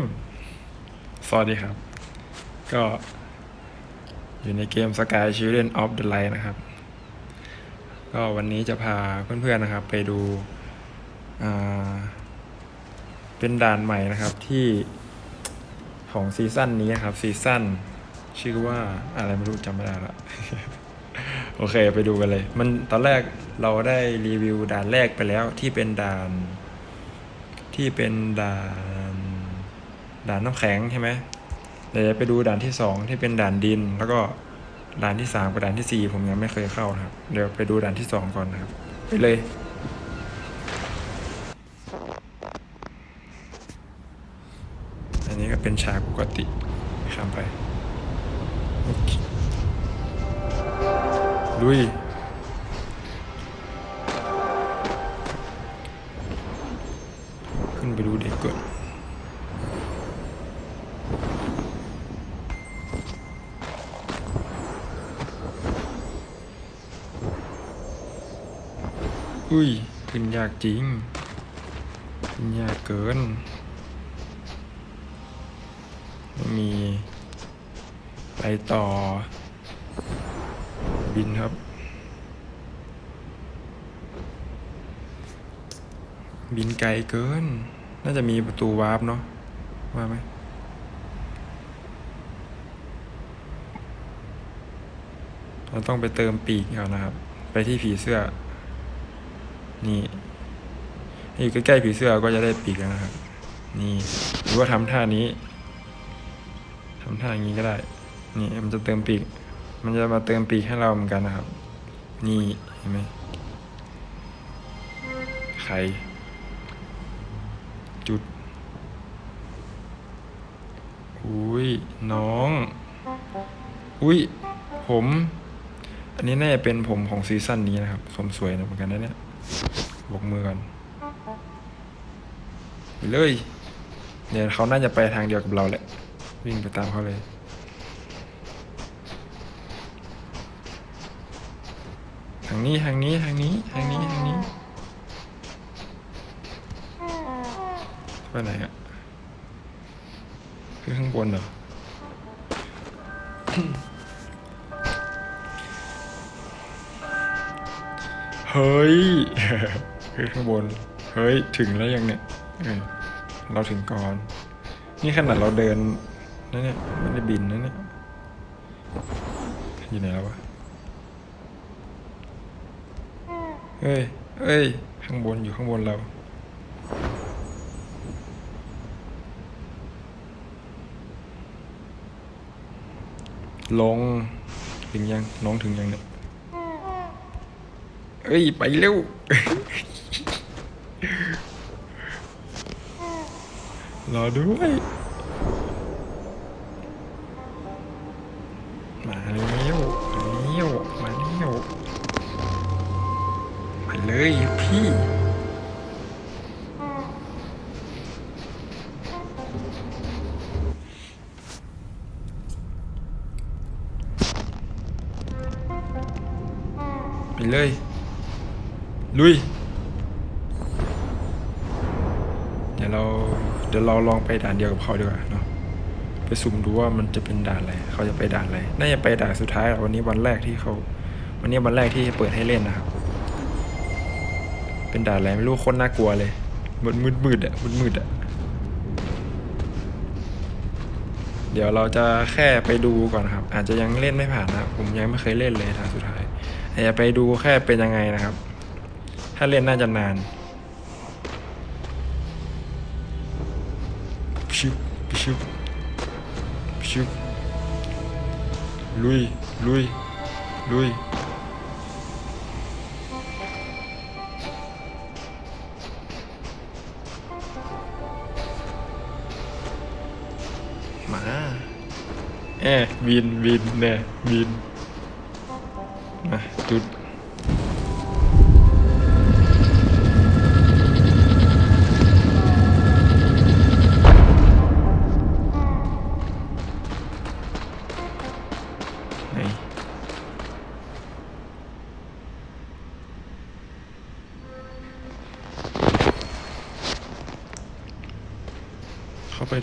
มสวัสดีครับ ก็อยู่ในเกม Sky Children of the Light นะครับ ก็วันนี้จะพาเพื่อนๆนะครับ ไปดู เป็นด่านใหม่นะครับที่ของซีซั่นนี้ครับ ซีซั่นชื่อว่าอะไรไม่รู้จำไม่ได้ละโอเคไปดูกันเลย มันตอนแรกเราได้รีวิวด่านแรกไปแล้วที่เป็นด่านที่เป็นด่าน ด่านน้ำแข็งใช่ไหมเดี๋ยวไปดูด่านที่สองที่เป็นด่านดิน แล้วก็ด่านที่สามกับด่านที่สี่ผมยังไม่เคยเข้านะครับ เดี๋ยวไปดูด่านที่สองก่อนนะครับ ไปเลยอันนี้ก็เป็นฉากปกติข้ามไปลุยขึ้นไปดูเด็กก่อน อุ้ยขึ้นยากจริงขึ้นยากเกิน ไม่มี ไปต่อ บินครับ บินไกลเกิน น่าจะมีประตูวาร์ปเนาะว่าไหมเราต้องไปเติมปีกเอานะครับ ไปที่ผีเสื้อ นี่นี่อยู่ใกล้ๆผีเสื้อก็จะได้ปีกแล้วนะครับ นี่หรือว่าทำท่านี้ทำท่าอย่างนี้ก็ได้ นี่มันจะเติมปีก มันจะมาเติมปีกให้เราเหมือนกันนะครับ นี่เห็นไหมไข่จุดอุ้ยน้อง อุ้ยผม อันนี้น่าจะเป็นผมของซีซั่นนี้นะครับ สมสวยนะเหมือนกันนะเนี่ย บกมือก่อนไปเลยเนี่ยเขาน่าจะไปทางเดียวกับเราแหละ วิ่งไปตามเขาเลยทางนี้ทางนี้ทางนี้ทางนี้ทางนี้ไปไหนอะคือข้างบนเหรอเฮ้ย คือข้างบน เฮ้ย ถึงแล้วยังเนี่ยเออเราถึงก่อน นี่ขนาดเราเดินนั่นเนี่ยไม่ได้บินนะเนี่ยอยู่ไหนแล้ววะเฮ้ยเฮ้ย ข้างบนอยู่ข้างบนเรา ลง ถึงยัง น้องถึงยังเนี่ย เอ้ย ไปเร็ว รอด้วย มาเร็วมาเร็วมาเร็วไปเลยพี่ไปเลย ลุย เราลองไปด่านเดียวกับเขาดีกว่าเนาะไปสุ่มดูว่ามันจะเป็นด่านอะไรเขาจะไปด่านอะไรน่าจะไปด่านสุดท้ายวันนี้วันแรกที่เขา วันนี้วันแรกที่เปิดให้เล่นนะครับ เป็นด่านอะไรไม่รู้คนน่ากลัวเลยมืดมืดมืดอะมืดมืดๆอะเดี๋ยวเราจะแค่ไปดูก่อนครับ อาจจะยังเล่นไม่ผ่านนะผมยังไม่เคยเล่นเลยทางสุดท้ายอาจจะไปดูแค่เป็นยังไงนะครับ ถ้าเล่นน่าจะนาน ชิบลุยลุยลุยมาแอ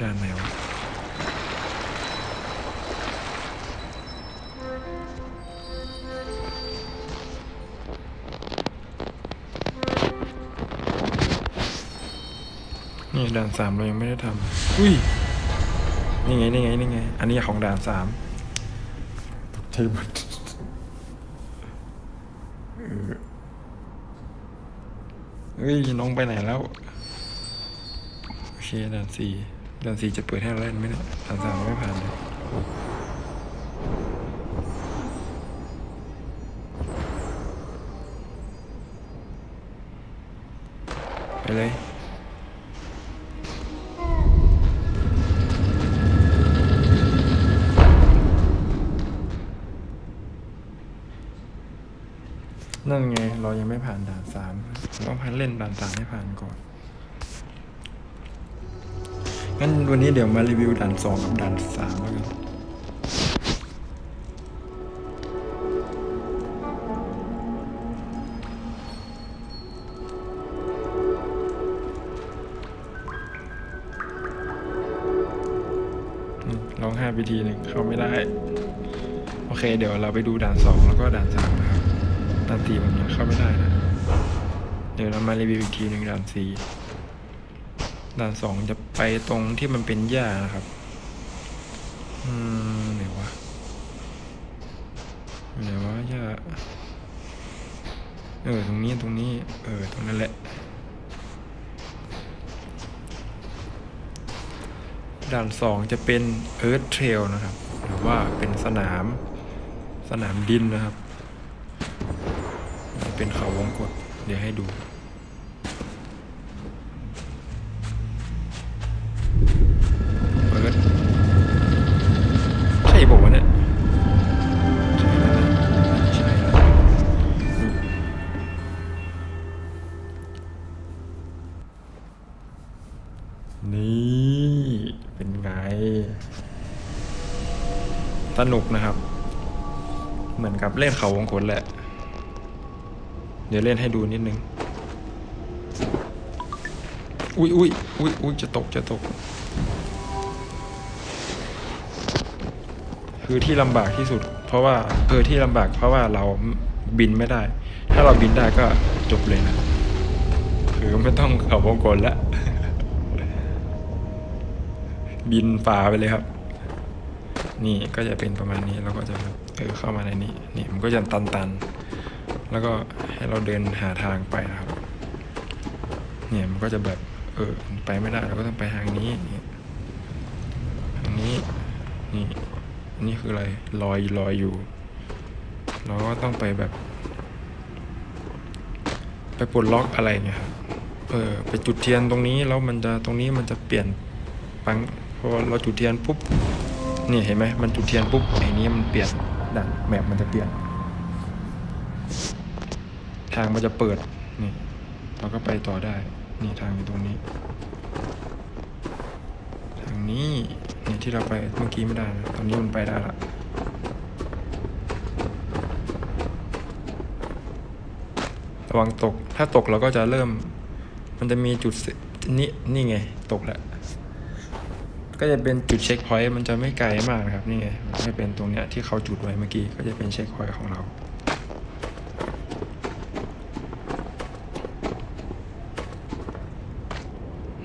ด่านไหนวะนี่ด่านสามเรายังไม่ได้ทำอุ้ย นี่ไง นี่ไง นี่ไง อันนี้ของด่านสามตกใจหมดเออเฮ้ย น้องไปไหนแล้ว โอเคด่านสี่ ด่านสี่จะเปิดให้เราเล่นไหมเนี่ยด่านสามไม่ผ่านเลยไปเลยนั่นไงเรายังไม่ผ่านด่านสามต้องพันเล่นด่านสามให้ผ่านก่อน งั้นวันนี้เดี๋ยวมารีวิวด่านสองกับด่านสามแล้วกันร้องไห้ไปทีหนึ่งเข้าไม่ได้ โอเค เดี๋ยวเราไปดูด่านสองแล้วก็ด่านสามนะครับด่านสี่ผมยังเข้าไม่ได้นะ เดี๋ยวเรามารีวิวอีกทีหนึ่งด่านสี่ด่านสองจะ ไปตรงที่มันเป็นหญ้านะครับ อืมไหนวะไหนวะหญ้า เออ ตรงนี้ตรงนี้ เออ ตรงนั้นแหละ ด่านสองจะเป็น Earth Trail นะครับ หรือว่าเป็นสนาม สนามดินนะครับ เป็นเขาวงกตเดี๋ยวให้ดู นี่เป็นไง สนุกนะครับ เหมือนกับเล่นเขาวงกตแหละ เดี๋ยวเล่นให้ดูนิดนึง อุ้ยอุ้ยอุ้ยอุ้ยจะตกจะตก คือที่ลำบากที่สุด เพราะว่าเออที่ลำบากเพราะว่าเราบินไม่ได้ ถ้าเราบินได้ก็จบเลยนะ คือไม่ต้องเขาวงกลแล้ว บินฝ่าไปเลยครับ นี่ก็จะเป็นประมาณนี้แล้วก็จะเออเข้ามาในนี้นี่มันก็จะตันๆ แล้วก็ให้เราเดินหาทางไปนะครับ เนี่ยมันก็จะแบบเออไปไม่ได้เราก็ต้องไปทางนี้นี่ทางนี้นี่นี่คืออะไรลอยลอยอยู่เราก็ต้องไปแบบ ไปปลดล็อกอะไรเงี้ยครับเออไปจุดเทียนตรงนี้แล้วมันจะตรงนี้มันจะเปลี่ยนปัง อเราจุดเทียนปุ๊บนี่เห็นไหมมันจุดเทียนปุ๊บไอ้นี้มันเปลี่ยนด่นแมปมันจะเปลี่ยน ทางมันจะเปิดนี่เราก็ไปต่อได้นี่ทางอยู่ตรงนี้ ทางนี้นี่ที่เราไปเมื่อกี้ไม่ได้นะตอนนี้มันไปได้ละระวังตกถ้าตกเราก็จะเริ่ม มันจะมีจุดนี่นี่ไง ตกแล้ว ก็จะเป็นจุดเช็คพอยต์มันจะไม่ไกลมากนะครับนี่ไงมันจะเป็นตรงเนี้ยที่เขาจุดไว้เมื่อกี้ก็จะเป็นเช็คพอยต์ของเรา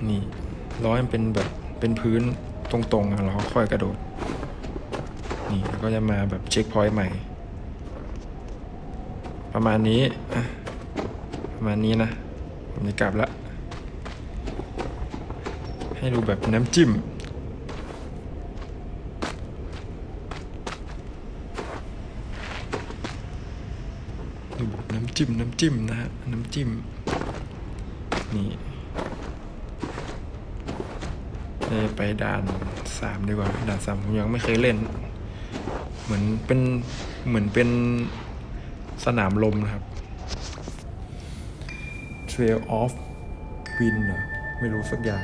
นี่ร้อยมันเป็นแบบเป็นพื้นตรงๆอะเราค่อยกระโดด นี่แล้วก็จะมาแบบเช็คพอยต์ใหม่ ประมาณนี้ประมาณนี้นะผมจะกลับละให้ดูแบบน้ำจิ้ม ดูแบบน้ำ จิ้มน้ำจิ้มนะฮะน้ำจิ้มนี่ไปด่านสามดีกว่าด่านสามผมยังไม่เคยเล่น เหมือนเป็นเหมือนเป็นสนามลมนะครับ Trail of Wind เหรอไม่รู้สักอย่าง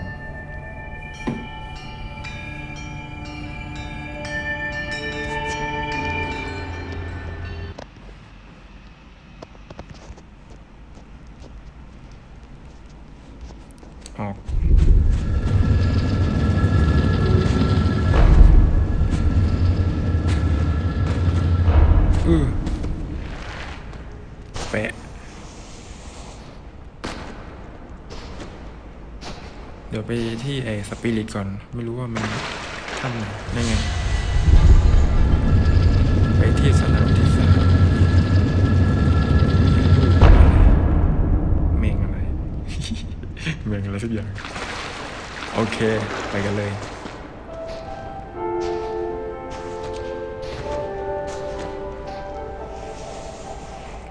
อืมปะเดี๋ยวไปที่ไอ้สปิริตก่อน ไม่รู้ว่ามันทำไหนได้ไง ไปที่สนามที่สามเมงอะไร เมงอะไรสักอย่าง โอเค ไปกันเลย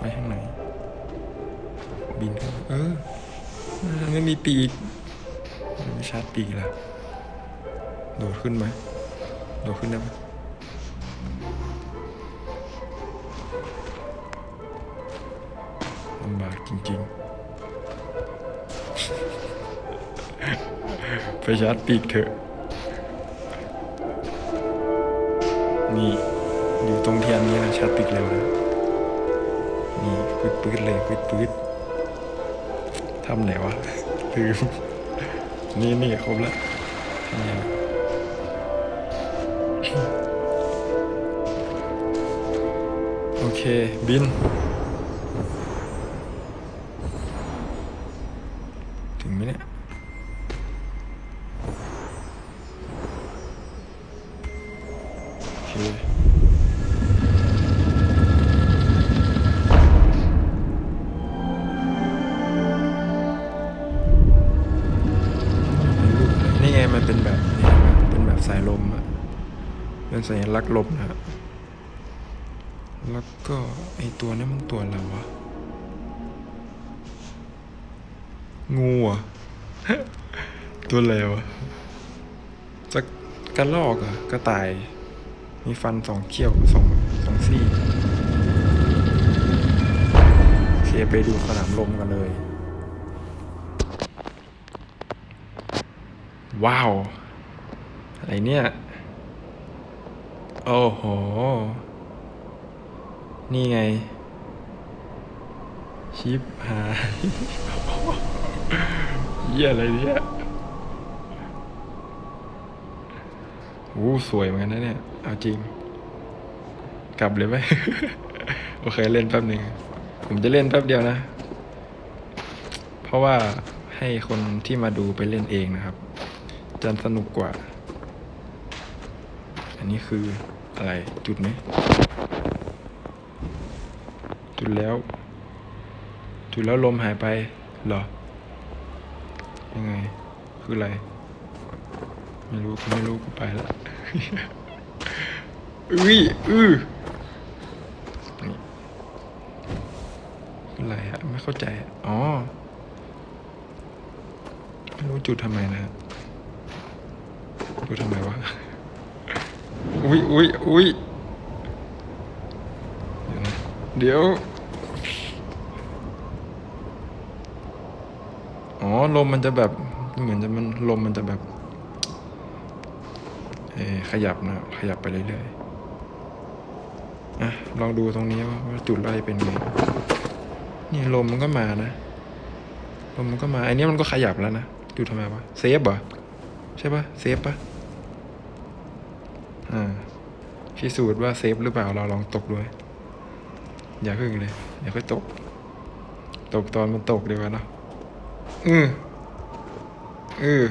ไปทางไหน บินขึ้นเออไม่มีปีกไม่ชาร์จปีกละโดดขึ้นไหมโดดขึ้นได้ไหมลำบากจริงๆ ไปชาร์จปีกเถอะ นี่ อยู่ตรงเทียนนี้นะชาร์จปีกเร็วนะ ปืดปืดเลยปืดปืดทำไหนวะลืมนี่นี่ครบแล้วทำยังไงโอเค บินถึงไหมเนี่ยโอเค สัญลักษณ์ลมนะฮะแล้วก็ไอตัวนี้มันตัวอะไรวะ งูอะ ตัวอะไรวะจะกระลอกอะกระต่าย มีฟันสองเขี้ยวสองสองซี่โอเคไปดูสนามลมกันเลย ว้าว อะไรเนี่ย โอ้โห นี่ไง ชิปหายเยี่ยอะไรเนี่ยโอ้สวยเหมือนกันนะเนี่ย เอาจริง กลับเลยไหม โอเคเล่นแป๊บหนึ่ง ผมจะเล่นแป๊บเดียวนะ เพราะว่าให้คนที่มาดูไปเล่นเองนะครับจะสนุกกว่า นนี้คืออะไรจุดไหมจุดแล้ว จุดแล้วลมหายไปเหรอ ยังไง คืออะไร ไม่รู้กูไม่รู้กูไปละอุ้ยอือคืออะไรอะไม่เข้าใจอ๋อไม่รู้จุดทำไมนะฮะจุดทำไมวะ อุ้ยอุ้ยอุ้ยเดี๋ยว อ๋อ ลมมันจะแบบ เหมือนจะมันลมมันจะแบบ เอขยับนะ ขยับไปเรื่อยๆ อะ ลองดูตรงนี้ว่าจุดไล่เป็นไง นี่ลมมันก็มานะ ลมมันก็มา อันนี้มันก็ขยับแล้วนะจุดทำไมวะ เซฟเหรอ ใช่ปะเซฟปะ อ่าพิสูจน์ว่าเซฟหรือเปล่าเราลองตกด้วย อย่าพึ่งเลย อย่าค่อยตก ตกตอนมันตกดีกว่าเนาะอืออือ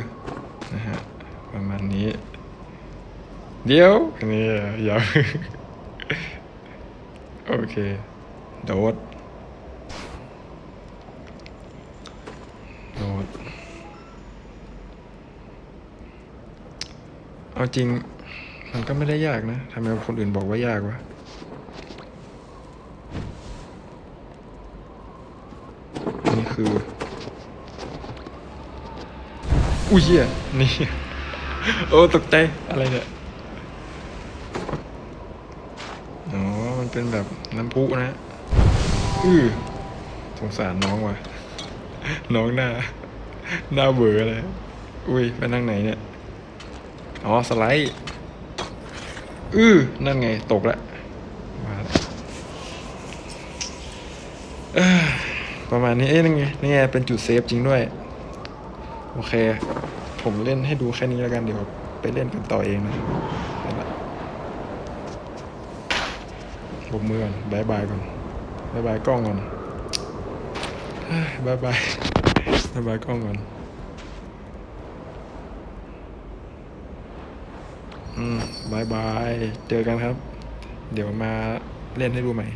นะฮะประมาณนี้ เดี๋ยวนี่อย่าโอเค โดด โดด เอาจริง มันก็ไม่ได้ยากนะทำไมคนอื่นบอกว่ายากวะนี่คือ อุ้ยเหี้ยนี่ โอ้ตกใจอะไรเนี่ยอ๋อ มันเป็นแบบน้ำพุนะอือสงสารน้องว่ะ น้องหน้า หน้าเบื่อเลย อุ้ย ไปนั่งไหนเนี่ย อ๋อ สไลด์ อือนั่นไง ตกแล้วมาประมาณนี้ เอ๊ะนั่นไงนี่ไง เป็นจุดเซฟจริงด้วย โอเค ผมเล่นให้ดูแค่นี้แล้วกันเดี๋ยวไปเล่นกันต่อเองนะบกมือก่อนบายบายก่อนบายบายกล้องก่อนบายบายบายบายกล้องก่อน อืม บายบาย เจอกันครับ เดี๋ยวมาเล่นให้ดูใหม่